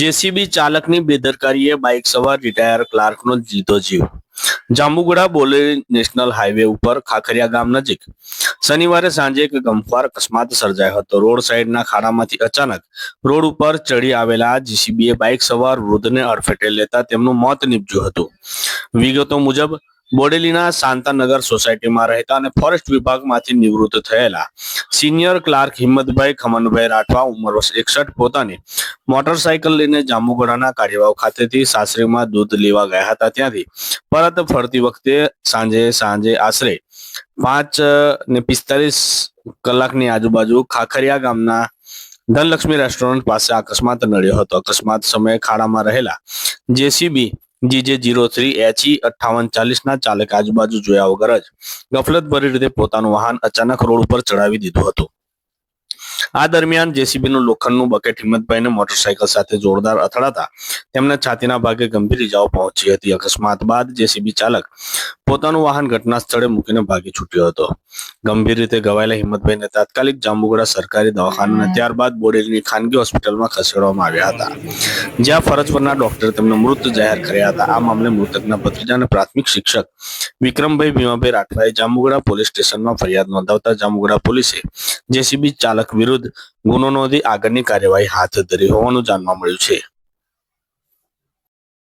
JCB ચાલકની બેદરકારીએ bike સવાર રિટાયર ક્લાર્કનો જીતો જીવ. જાંબુગોડા બોલેલી નેશનલ હાઈવે ઉપર ખાખરિયા ગામ નજીક. શનિવારે સાંજે એક ગમખ્વાર અકસ્માત સર્જાયો હતો. રોડ સાઈડના ખાડામાંથી અચાનક રોડ ઉપર ચડી આવેલા જીસીબીએ બાઇક સવાર વૃદ્ધને અડફેટે લેતા તેમનું મોત નીપજ્યું હતું. વિગતો મુજબ, બોડેલીના શાંતાનગર સોસાયટીમાં રહેતા અને ફોરેસ્ટ વિભાગમાંથી નિવૃત્ત થયેલા સિનિયર ક્લાર્ક હિંમતભાઈ ખમનભાઈ રાઠવા ઉંમર વર્ષ એકસઠ, પોતાની મોટરસાયકલ લઈને જાંબુગોડાના કાર્યવાહ ખાતેથી સાસરીમાં દૂધ લેવા ગયા હતા ત્યાંથી. પરત ફરતી વખતે સાંજે સાંજે આશરે પાંચ ને પિસ્તાલીસ કલાકની આજુબાજુ ખાખરિયા ગામના ધનલક્ષ્મી રેસ્ટોરન્ટ પાસે અકસ્માત નડ્યો હતો. અકસ્માત સમયે ખાડામાં રહેલા JCB GJ zero three HE અઠ્ઠાવન ચાલીસના ચાલક આજુબાજુ જોયા વગર જ ગફલતભરી રીતે પોતાનું વાહન અચાનક રોડ ઉપર ચડાવી દીધું હતું. આ દરમિયાન જેસીબીનું લોખંડનું બકેટ હિંમતભાઈને મોટરસાયકલ સાથે જોરદાર અથડાતા તેમને છાતીના ભાગે ગંભીર ઇજાઓ પહોંચી હતી. અકસ્માત બાદ જેસીબી ચાલક પોતાનું વાહન ઘટના સ્થળે મૂકીને ભાગી છૂટ્યો હતો. ગંભીર રીતે ઘવાયેલા હિંમતભાઈને તાત્કાલિક જાંબુગડા સરકારી દવાખાના અને ત્યારબાદ બોડેલીની ખાનગી હોસ્પિટલમાં ખસેડવામાં આવ્યા હતા. જ્યાં ફરજ પરના ડોક્ટરે તેમને મૃત જાહેર કર્યા હતા. આ મામલે મૃતકના ભત્રીજા અને પ્રાથમિક શિક્ષક વિક્રમભાઈ ભીમાભાઈ રાઠવાએ જાંબુગડા પોલીસ સ્ટેશનમાં ફરિયાદ નોંધાવતા જાંબુગડા પોલીસે જેસીબી ચાલક વિરુદ્ધ ગુનો નોંધી આગળની કાર્યવાહી હાથ ધરી હોવાનું જાણવા મળ્યું છે.